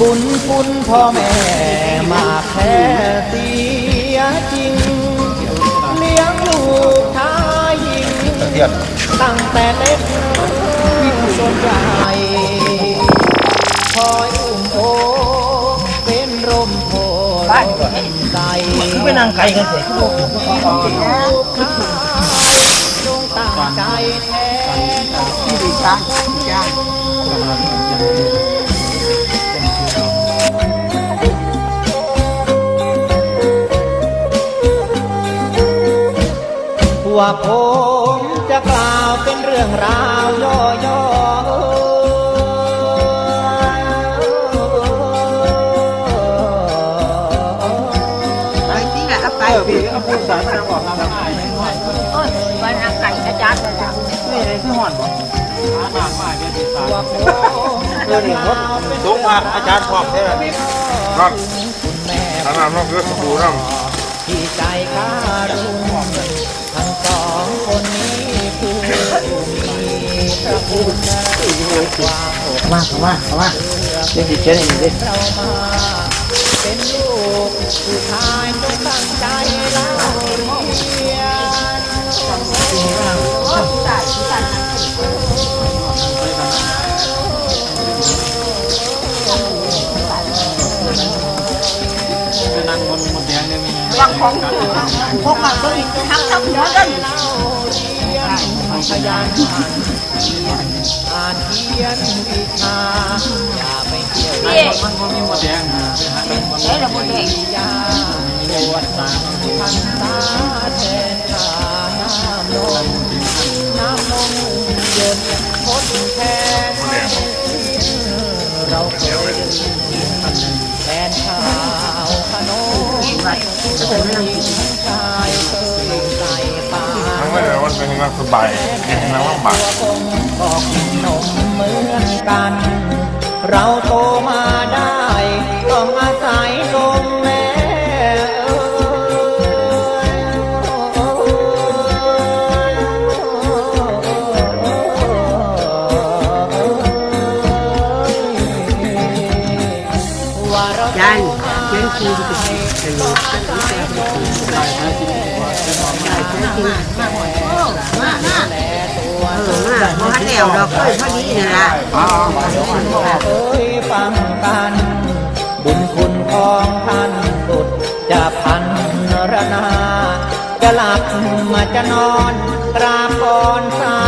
บุญคุณพ่อแม่มาแค่เสียจริง เลี้ยงลูกชายหญิงตั้งแต่เล็กจนใหญ่ คือไปนั่งไกลกันเสียคือโลกลูกชายจงตั้งใจแทนดีจ้าจ้าว่าผมจะกล่าวเป็นเรื่องราว สูงมากอาจารย์พร้อมใช่ไหมครับคุณแม่ถ้าน้ำน้องเกิดดูน้ที่ใจข้ารุ่งทั้งสองคนนี้คือผู้มีพระคุณความอกมาเข้ามาเข้ามาเดี๋ยวดิเขียนเองดิเรามาเป็นลูกผู้ชายต้องตั้งใจเล่ ของถูกพวกเราก็ทั้งทั้งเนื้อกันพยานอ่านอ่านเขียนวิชาอย่าไปเกี่ยวพี่มันก็มีหมดแดงเฮ้ยเราบุญเองยาปวดตาพันตาแทนตา มผู้หญิงชายเคยใส่ปาำทั้งไม่ได้วันเป็นนักสบายเห็นนะว่าบาดคงบอกนมเหมือนกัน เราโตมาได้ต้องอาศัยนมแม่ว่าเรายันเขียนคีย์ไปมามา เออมาพอหันแล้วดอกเอ้ยพอดีนี่ล่ะเอ้ยฟังกัน บุญคุณของท่านสุดจะพันรนา จะหลับมาจะนอนกราบก่อนสา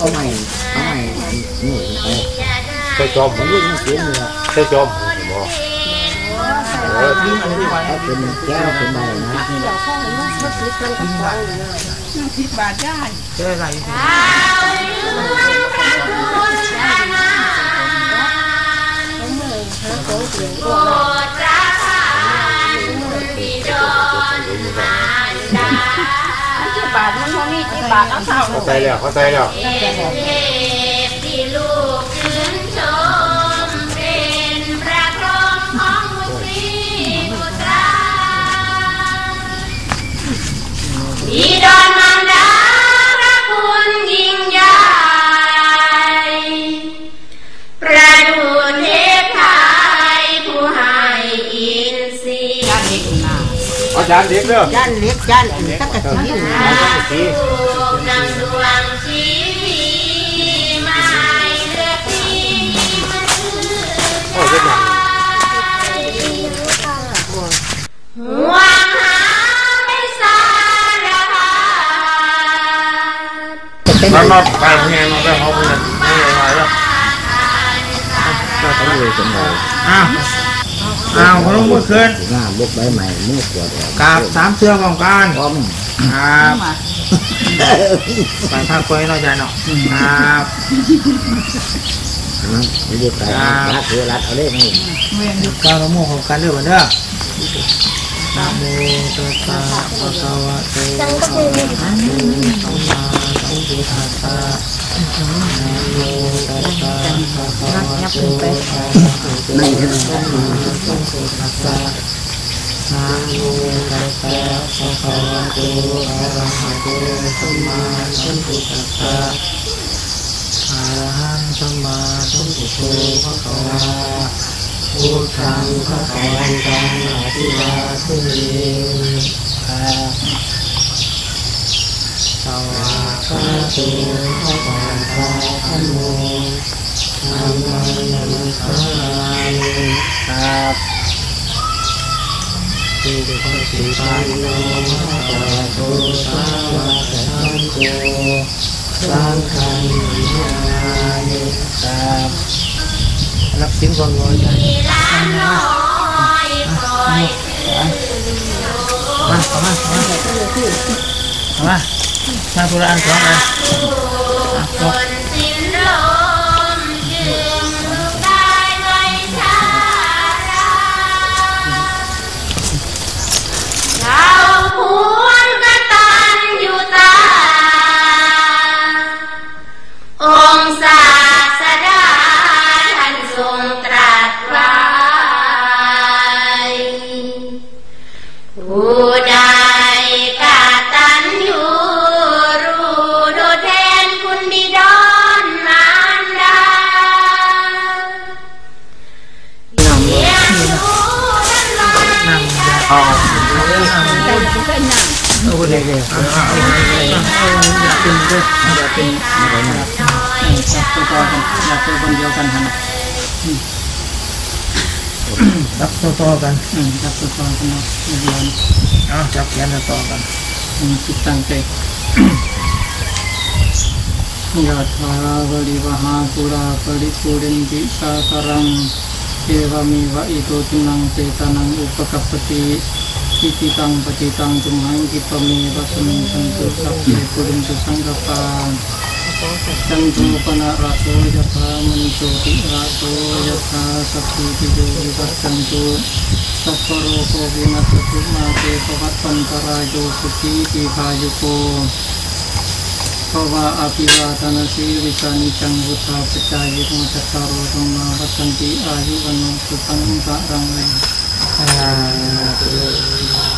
ะหลับจะนอนไอ้คือเรามาปีดอกมันหลายมีข่าวจะใครใช่จอมผมยังเสียงเลยใช่จอมผมบอกเออเป็นแก้วเป็นใบนะเป็นอะไรที่บาทมันพวกนี้ที่บาทเอาเท่าเข้าใจแล้วเข้าใจแล้ ที่ลูกชื่นชมเป็นพระพรหมของมุตรีมุตราบิดอนมารดาพระคุณยิ่งใหญ่ประดูเทพไทยผู้ให้อินทรีย์ อาจารย์เด็กเด้อยันเล็กยันตั้งกะทินะลูกนำดวงชีวิตไม่เลือกที่มันคือห่วงหาไม่สารพัดแล้วนอดไปเงี้ยนอดได้เขาเป็นไม่ไหวแล้วก็เขาอยู่สมองอ้าว อ้าวคนลงมือคืนหน้าบุกใบใหม่เมื่อขวดออกกราบสามเชือกของการพร้อมครับไปภาคกล้วยเนาะใจเนาะครับนะไม่ได้ไปรัดคือรัดเอาเล่นนี่ก้าวละโมงของการเรื่องมันเด้อนะโมตัสสะภะคะวะโตอะระหะโตสัมมา สัมพุทธัสสะนะโมตัสสะภะคะวะโตอะระหะโตสัมมาสัมพุทธัสสะนะโมตัสสะภะคะวะโตอะระหะโตสัมมาสัมพุทธัสสะอะระหังสัมมาสัมพุทโธภะคะวะพุทธังพระวันตังอภิวาเทอาสวากขาโตุพระวัน ตาธรรมโมธรรมังนัมสามิครับตุปฏิปันโนภะคะวะโตสาวกสังโฆสังฆังนา มิค เอาไปเลยเลยเอาเอาเอาอยากเป็นด้วยอยากเป็นล อยช้าตัวต่อกันอยากเป็นคนเดียวกันฮะรับตัวต่อกันอืมจับตัวตอน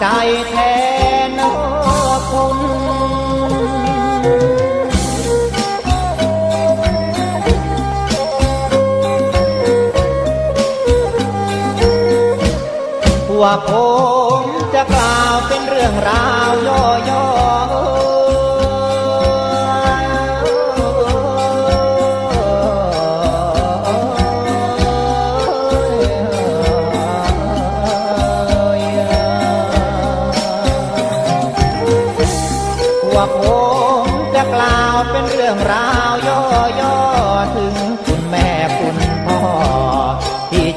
ใจแทนคุณว่าผม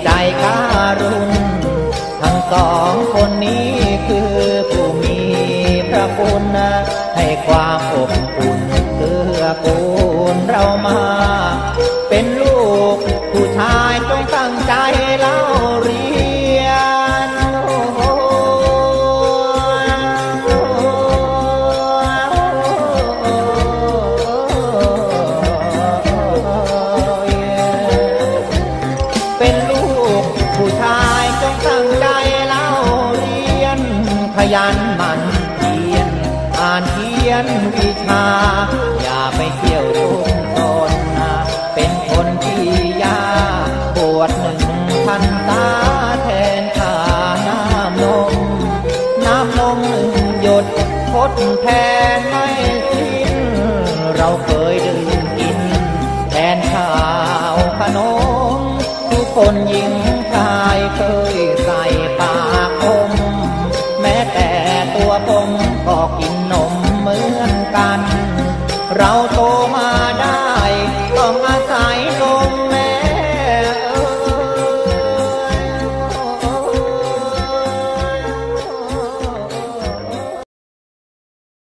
ใจการุณทั้งสองคนนี้คือผู้มีพระคุณให้ความอบอุ่นเกื้อกูล